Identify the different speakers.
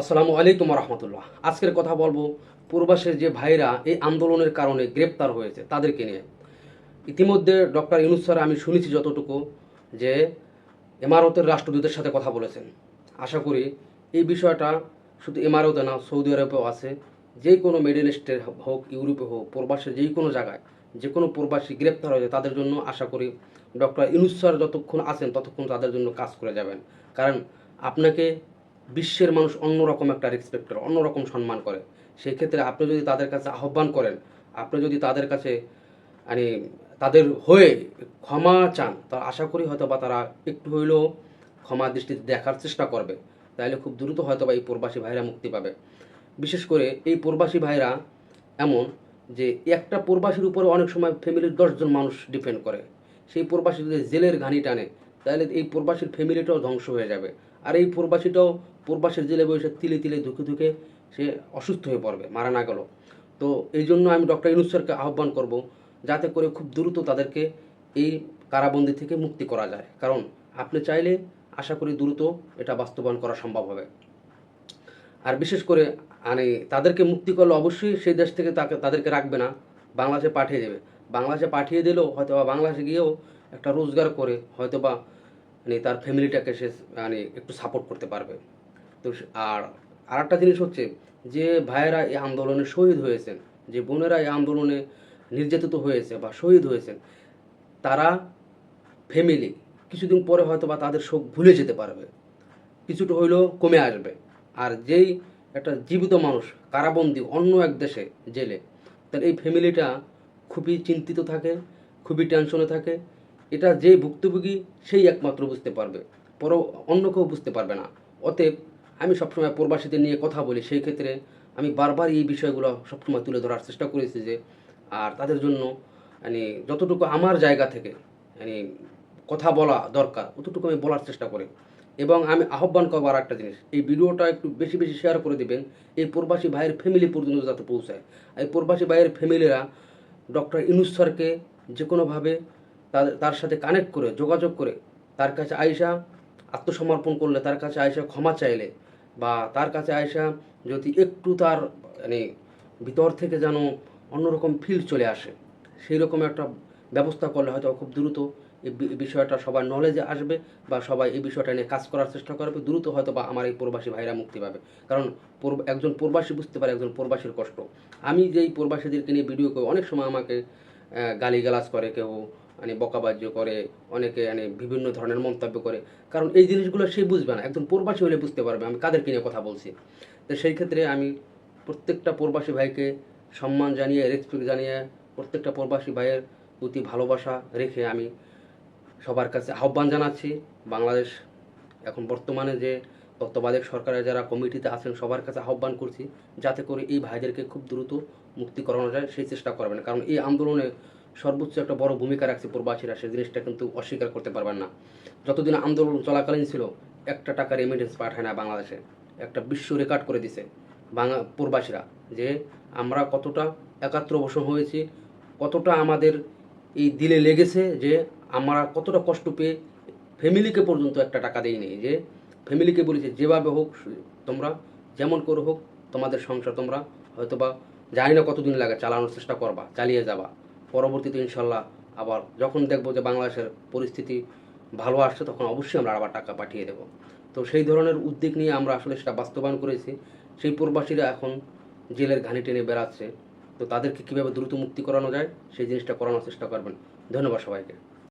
Speaker 1: আসসালামু আলাইকুম রহমতুল্লাহ আজকের কথা বলব পূর্বাসের যে ভাইরা এই আন্দোলনের কারণে গ্রেপ্তার হয়েছে তাদেরকে নিয়ে। ইতিমধ্যে ডক্টর ইউনুস স্যার, আমি শুনেছি যতটুকু যে এমারতের রাষ্ট্রদূতের সাথে কথা বলেছেন। আশা করি এই বিষয়টা শুধু এমারতে না, সৌদি আরবেও আছে। যে কোনো মিডল ইস্টের হোক, ইউরোপে হোক প্রবাসের যেই কোনো জায়গায় যে কোনো প্রবাসী গ্রেপ্তার হয়েছে তাদের জন্য আশা করি ডক্টর ইউনুস স্যার যতক্ষণ আছেন ততক্ষণ তাদের জন্য কাজ করে যাবেন। কারণ আপনাকে বিশ্বের মানুষ অন্যরকম একটা রেসপেক্ট করে অন্যরকম সম্মান করে। সেই ক্ষেত্রে আপনি যদি তাদের কাছে আহ্বান করেন, আপনি যদি তাদের কাছে মানে তাদের হয়ে ক্ষমা চান, তা আশা করি হয়তো বা তারা একটু হইলেও ক্ষমা দৃষ্টিতে দেখার চেষ্টা করবে। তাহলে খুব দ্রুত হয়তো বা এই প্রবাসী ভাইরা মুক্তি পাবে। বিশেষ করে এই প্রবাসী ভাইরা এমন যে, একটা প্রবাসীর উপরে অনেক সময় ফ্যামিলির দশজন মানুষ ডিপেন্ড করে। সেই প্রবাসী যদি জেলের ঘানি টানে তাহলে এই প্রবাসীর ফ্যামিলিটাও ধ্বংস হয়ে যাবে। আর এই প্রবাসীটাও প্রবাসীর জেলে বসে তিলে তিলে ধুকে ধুকে সে অসুস্থ হয়ে পড়বে, মারা না গেল। তো এই জন্য আমি ডক্টর ইনুস স্যারকে আহ্বান করব যাতে করে খুব দ্রুত তাদেরকে এই কারাবন্দি থেকে মুক্তি করা যায়। কারণ আপনি চাইলে আশা করি দ্রুত এটা বাস্তবায়ন করা সম্ভব হবে। আর বিশেষ করে মানে তাদেরকে মুক্তি করলে অবশ্যই সেই দেশ থেকে তাকে, তাদেরকে রাখবে না, বাংলাদেশে পাঠিয়ে দেবে। বাংলাদেশে পাঠিয়ে দিলেও হয়তো বা বাংলাদেশে গিয়েও একটা রোজগার করে হয়তো বা মানে তার ফ্যামিলিটাকে সে মানে একটু সাপোর্ট করতে পারবে। তো সে- আর আরেকটা জিনিস হচ্ছে যে ভাইয়েরা এই আন্দোলনে শহীদ হয়েছেন, যে বোনেরা এই আন্দোলনে নির্যাতিত হয়েছে বা শহীদ হয়েছেন, তারা ফ্যামিলি কিছুদিন পরে হয়তো বা তাদের শোক ভুলে যেতে পারবে। কিছুটা হইলেও কমে আসবে। আর যেই একটা জীবিত মানুষ, কারাবন্দি, অন্য এক দেশে জেলে তাহলে এই ফ্যামিলিটা খুবই চিন্তিত থাকে, খুবই টেনশনে থাকে এটা যে ভুক্তভোগী সেই একমাত্র বুঝতে পারবে, পর অন্য কেউ বুঝতে পারবে না। অতএব আমি সবসময় প্রবাসীদের নিয়ে কথা বলি, সেই ক্ষেত্রে আমি বারবার এই বিষয়গুলো সবসময় তুলে ধরার চেষ্টা করেছি যে, আর তাদের জন্য মানে যতটুকু আমার জায়গা থেকে মানে কথা বলা দরকার, অতটুকু আমি বলার চেষ্টা করি। এবং আমি আহ্বান করব আর একটা জিনিস, এই ভিডিওটা একটু বেশি বেশি শেয়ার করে দেবেন, এই প্রবাসী ভাইয়ের ফ্যামিলি পর্যন্ত যাতে পৌঁছায়। এই প্রবাসী ভাইয়ের ফ্যামিলিরা ডক্টর ইনুস স্যারকে যে কোনোভাবে তার সাথে কানেক্ট করে, যোগাযোগ করে তার কাছে আয়সা আত্মসমর্পণ করলে, তার কাছে আয়সা ক্ষমা চাইলে বা তার কাছে আয়সা যদি একটু তার মানে ভিতর থেকে যেন অন্যরকম ফিল চলে আসে সেই রকম একটা ব্যবস্থা করলে হয়তো খুব দ্রুত এই বিষয়টা সবার নলেজে আসবে বা সবাই এই বিষয়টা নিয়ে কাজ করার চেষ্টা করবে, দ্রুত হয়তো বা আমার এই প্রবাসী ভাইরা মুক্তি পাবে। কারণ একজন প্রবাসী বুঝতে পারে একজন প্রবাসীর কষ্ট। আমি যেই প্রবাসীদেরকে নিয়ে ভিডিও করি, অনেক সময় আমাকে গালি গালাজ করে কেউ মানে বকাবাজ্য করে, অনেকে মানে বিভিন্ন ধরনের মন্তব্য করে। কারণ এই জিনিসগুলো সে বুঝবে না, একজন প্রবাসী হলে বুঝতে পারবে, আমি কাদেরকে নিয়ে কথা বলছি। তো সেই ক্ষেত্রে আমি প্রত্যেকটা প্রবাসী ভাইকে সম্মান জানিয়ে রেসপেক্ট জানিয়ে প্রত্যেকটা প্রবাসী ভাইয়ের প্রতি ভালোবাসা রেখে আমি সবার কাছে আহ্বান জানাচ্ছি। বাংলাদেশ এখন বর্তমানে যে তত্ত্বাবধায়ক সরকারের যারা কমিটিতে আছেন, সবার কাছে আহ্বান করছি, যাতে করে এই ভাইদেরকে খুব দ্রুত মুক্তি করানো যায়, সেই চেষ্টা করবেন। কারণ এই আন্দোলনে সর্বোচ্চ একটা বড় ভূমিকা রাখছে প্রবাসীরা, সেই জিনিসটা কিন্তু অস্বীকার করতে পারবেন না। যতদিন আন্দোলন চলাকালীন ছিল, একটা টাকা রেমিটেন্স পাঠায় না বাংলাদেশে। একটা বিশ্ব রেকর্ড করে দিছে বাংলা প্রবাসীরা যে আমরা কতটা একাত্র বসন হয়েছি, কতটা আমাদের এই দিলে লেগেছে যে আমরা কতটা কষ্ট পেয়ে ফ্যামিলিকে পর্যন্ত একটা টাকা দেয়নি যে ফ্যামিলিকে বলেছে, যেভাবে হোক, তোমরা যেমন করে হোক, তোমাদের সংসার তোমরা হয়তোবা জানি না কতদিন লাগে, চালানোর চেষ্টা করবা, চালিয়ে যাবা। পরবর্তীতে ইনশাল্লাহ আবার যখন দেখব যে বাংলাদেশের পরিস্থিতি ভালো আসছে, তখন অবশ্যই আমরা আবার টাকা পাঠিয়ে দেব। তো সেই ধরনের উদ্যোগ নিয়ে আমরা আসলে সেটা বাস্তবায়ন করেছি। সেই প্রবাসীরা এখন জেলের ঘানি টেনে বেড়াচ্ছে। তো তাদেরকে কীভাবে দ্রুত মুক্তি করানো যায়, সেই জিনিসটা করানোর চেষ্টা করবেন। ধন্যবাদ সবাইকে।